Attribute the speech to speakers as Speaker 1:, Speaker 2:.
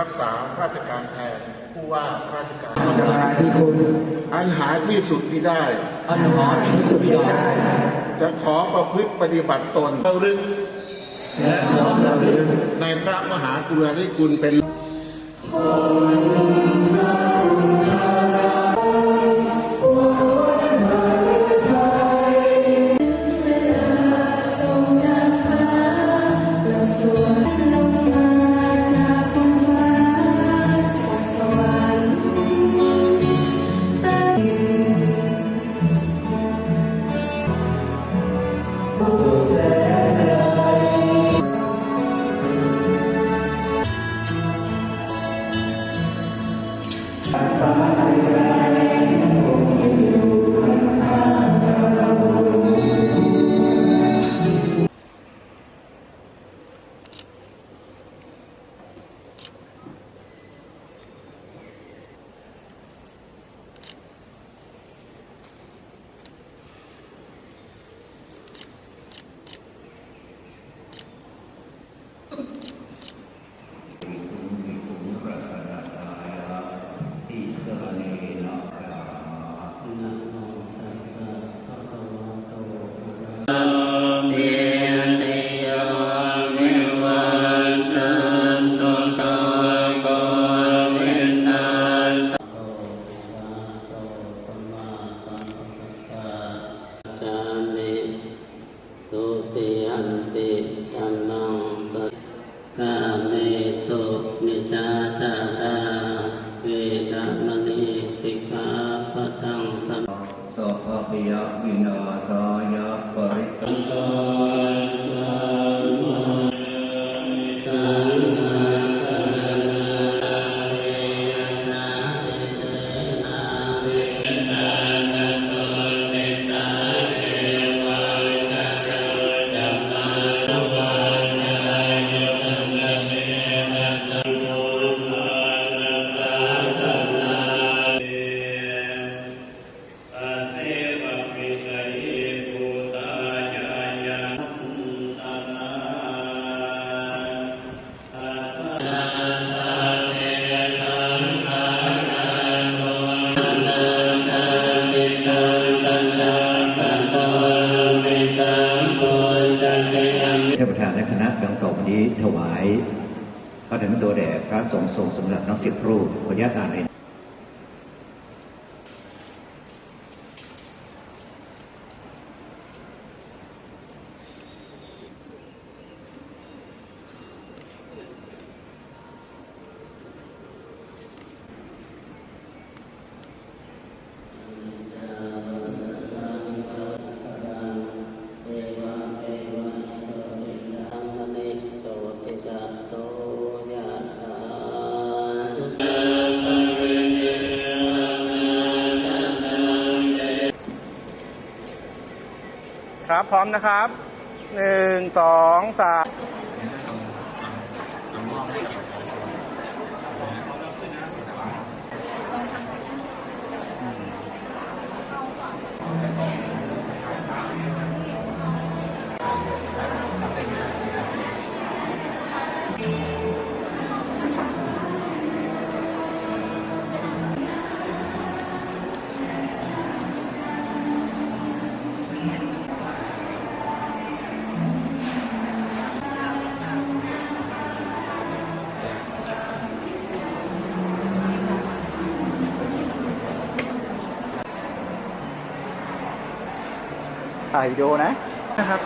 Speaker 1: รัก
Speaker 2: ษาราชการแทนผู้ว่าราชการ
Speaker 3: เวลาที่คุณ
Speaker 2: อันหาที่สุดที่ได้
Speaker 3: อันหอที่สุดที่ได้
Speaker 2: จะขอประพฤติปฏิบัติตนเราลึก
Speaker 3: และน้อมระลึก
Speaker 2: ในพระมหากรุณาธิคุณเป็น
Speaker 4: จ กา
Speaker 5: มิสุมิจาจาราเวรมณีสิกขาปะทังสัม
Speaker 6: สัพพยะวิน ถวายพระเดชตัวแด่พระสงฆ์ทรงสำหรับนักสิบรูปขออนุญาตอ่านเอง
Speaker 7: พร้อมนะครับหนึ่งสองสาม
Speaker 3: ถ่ายวิดีโอนะนะครับ